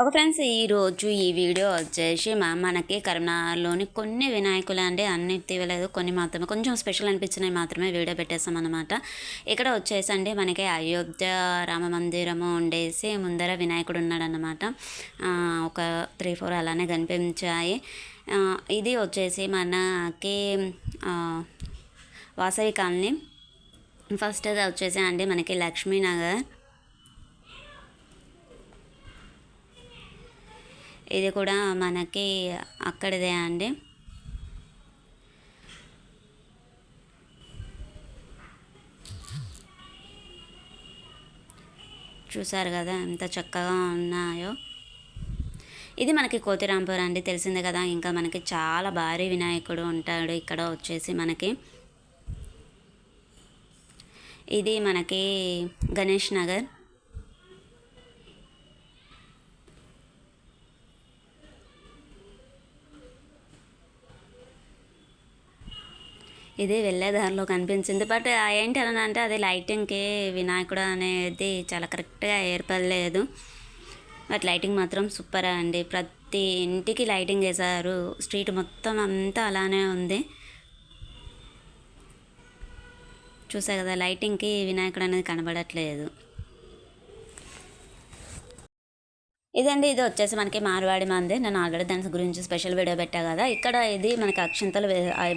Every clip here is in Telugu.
ఒక ఫ్రెండ్స్ ఈరోజు ఈ వీడియో వచ్చేసి మా మనకి కరీంనగర్లోని కొన్ని వినాయకులు అంటే అన్ని తీవలేదు కొన్ని మాత్రమే. కొంచెం స్పెషల్ అనిపించినవి మాత్రమే వీడియో పెట్టేస్తాం అనమాట ఇక్కడ వచ్చేసి అంటే మనకి అయోధ్య రామ మందిరము ఉండేసి ముందర వినాయకుడు ఉన్నాడనమాట ఒక త్రీ ఫోర్ అలానే కనిపించాయి. ఇది వచ్చేసి మనకి వాసవి కాలనీ. ఫస్ట్ వచ్చేసి అంటే మనకి లక్ష్మీనగర్. ఇది కూడా మనకి అక్కడిదే అండి. చూసారు కదా ఎంత చక్కగా ఉన్నాయో. ఇది మనకి కోతిరాంపూర్ అండి. తెలిసిందే కదా ఇంకా మనకి చాలా భారీ వినాయకుడు ఉంటాడు ఇక్కడ వచ్చేసి మనకి. ఇది మనకి గణేష్ నగర్. ఇది వెళ్ళే దారిలో కనిపించింది. బట్ ఏంటి అని అంటే అది లైటింగ్కి వినాయకుడు అనేది చాలా కరెక్ట్గా ఏర్పడలేదు. బట్ లైటింగ్ మాత్రం సూపర్ అండి. ప్రతి ఇంటికి లైటింగ్ వేశారు స్ట్రీట్ మొత్తం అంతా అలానే ఉంది. చూసా కదా లైటింగ్కి వినాయకుడు అనేది కనబడట్లేదు. ఇదండి ఇది వచ్చేసి మనకి మార్వాడి మంది. నేను ఆల్రెడీ దాని గురించి స్పెషల్ వీడియో పెట్టా కదా. ఇక్కడ ఇది మనకి అక్షంతలు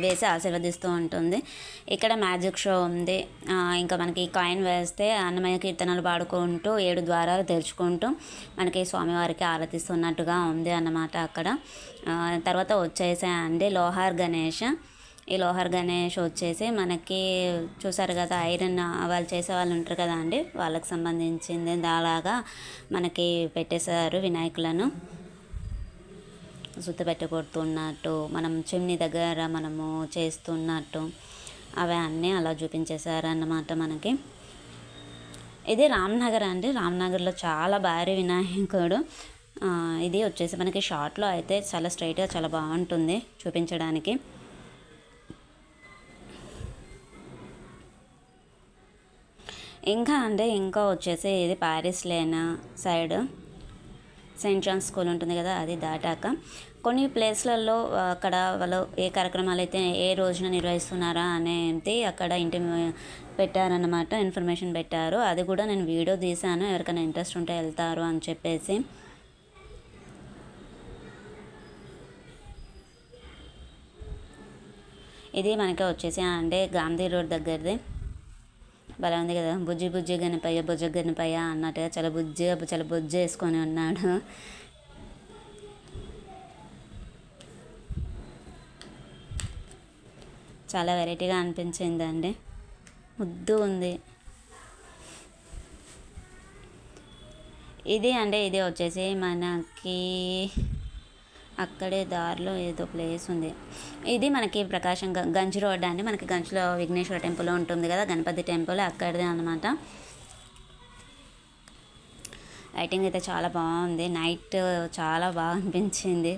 వేసి ఆశీర్వదిస్తూ ఉంటుంది. ఇక్కడ మ్యాజిక్ షో ఉంది. ఇంకా మనకి కాయిన్ వేస్తే అన్నమయ్య కీర్తనలు పాడుకుంటూ ఏడు ద్వారాలు తెరుచుకుంటూ మనకి స్వామివారికి ఆరాధిస్తున్నట్టుగా ఉంది అన్నమాట అక్కడ. తర్వాత వచ్చేసా అండి లోహార్ గణేష్. ఈ లోహర్ గణేష్ వచ్చేసి మనకి చూసారు కదా ఐరన్ వాళ్ళు చేసే వాళ్ళు ఉంటారు కదా అండి. వాళ్ళకి సంబంధించింది అలాగా మనకి పెట్టేశారు వినాయకులను. సుత్తి పెట్టకూడుతున్నట్టు మనం చిమ్ని దగ్గర మనము చేస్తున్నట్టు అవి అన్నీ అలా చూపించేశారు అన్నమాట మనకి. ఇది రామ్నగర్ అండి. రామ్నగర్లో చాలా భారీ వినాయకుడు. ఇది వచ్చేసి మనకి షార్ట్లో అయితే చాలా స్ట్రైట్గా చాలా బాగుంటుంది చూపించడానికి. ఇంకా అంటే ఇంకా వచ్చేసి ఇది Paris lane side? Saint John school ఉంటుంది కదా అది దాటాక. కొన్ని ప్లేస్లలో అక్కడ వాళ్ళు ఏ కార్యక్రమాలు అయితే ఏ రోజున నిర్వహిస్తున్నారా అనేది అక్కడ ఇంటి పెట్టారన్నమాట ఇన్ఫర్మేషన్ పెట్టారు. అది కూడా నేను వీడియో తీశాను ఎవరికైనా ఇంట్రెస్ట్ ఉంటే వెళ్తారు అని చెప్పేసి. ఇది మనకి వచ్చేసి అంటే గాంధీ రోడ్ దగ్గరది. భలే ఉంది కదా. బుజ్జి బుజ్జి గనిపయ్య బుజ్జ గనిపయ్య అన్నట్టుగా చాలా బుజ్జి చాలా బుజ్జి వేసుకొని ఉన్నాడు. చాలా వెరైటీగా అనిపించింది అండి ముద్దు ఉంది. ఇది అంటే ఇది వచ్చేసి మనకి అక్కడే దారిలో ఏదో ప్లేస్ ఉంది. ఇది మనకి ప్రకాశం గంజ్ రోడ్ అండి. మనకి గంజ్లో విఘ్నేశ్వర టెంపుల్ ఉంటుంది కదా గణపతి టెంపుల్ అక్కడిదే అనమాట లైటింగ్ అయితే చాలా బాగుంది. నైట్ చాలా బాగా అనిపించింది.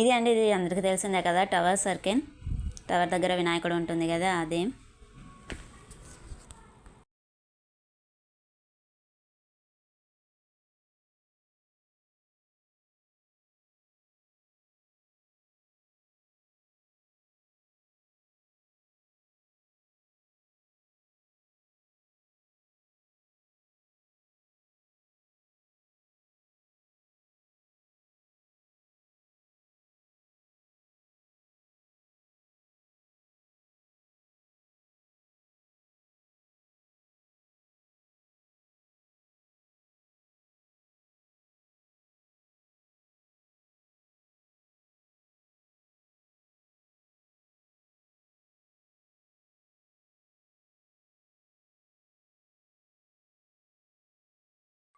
ఇది అండి ఇది అందరికీ తెలిసిందే కదా టవర్ సర్కిల్. టవర్ దగ్గర వినాయకుడు ఉంటుంది కదా అదే.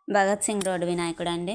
భగత్ సింగ్ రోడ్ వినాయకుడు అండి.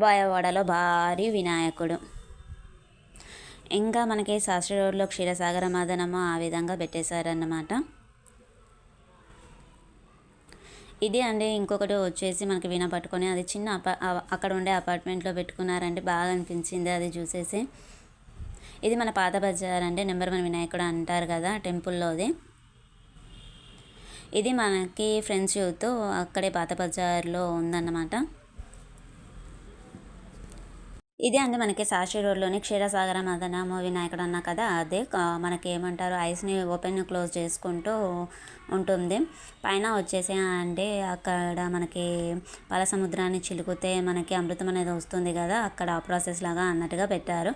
బోయవాడలో భారీ వినాయకుడు. ఇంకా మనకి శాస్త్రి రోడ్లో క్షీరసాగర మదనము ఆ విధంగా పెట్టేశారన్నమాట. ఇది అండి ఇంకొకటి వచ్చేసి మనకి వీణ పట్టుకొని అది చిన్న అపా అక్కడ ఉండే అపార్ట్మెంట్లో పెట్టుకున్నారంటే బాగా అనిపించింది అది చూసేసి. ఇది మన పాత బజార్ అంటే నెంబర్ వన్ వినాయకుడు అంటారు కదా టెంపుల్లోది. ఇది మనకి ఫ్రెండ్స్ యూత్ అక్కడే పాత బజార్లో ఉందన్నమాట. ఇదే అండి మనకి సాక్షి రోడ్లోని క్షీరసాగర మదనామవి నాయకుడు అన్న కదా అదే మనకి ఏమంటారు ఐస్ని ఓపెన్ క్లోజ్ చేసుకుంటూ ఉంటుంది. పైన వచ్చేసి అంటే అక్కడ మనకి పాల సముద్రాన్ని చిలుకుతే మనకి అమృతం అనేది వస్తుంది కదా అక్కడ ఆ ప్రాసెస్ లాగా అన్నట్టుగా పెట్టారు.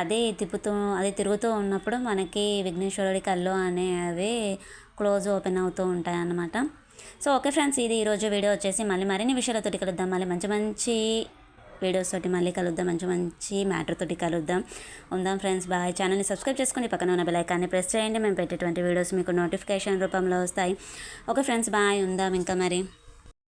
అది తిప్పుతూ అది తిరుగుతూ ఉన్నప్పుడు మనకి విఘ్నేశ్వరుడి కళ్ళు అనేవి క్లోజ్ ఓపెన్ అవుతూ ఉంటాయి అన్నమాట సో ఓకే ఫ్రెండ్స్ ఇది ఈరోజు వీడియో వచ్చేసి మళ్ళీ మరిన్ని విషయాలతో కలుద్దాం. మళ్ళీ మంచి మంచి వీడియోస్ తోటి మళ్ళీ కలుద్దాం. మంచి మంచి మ్యాటర్ తోటి కలుద్దాం. ఉందాం ఫ్రెండ్స్ బాయ్ ఛానల్ని సబ్స్క్రైబ్ చేసుకుని పక్కన ఉన్న బెలైకాన్ని ప్రెస్ చేయండి. మేము పెట్టేటువంటి వీడియోస్ మీకు నోటిఫికేషన్ రూపంలో వస్తాయి. ఓకే ఫ్రెండ్స్ బాయ్ ఉందాం ఇంకా మరి.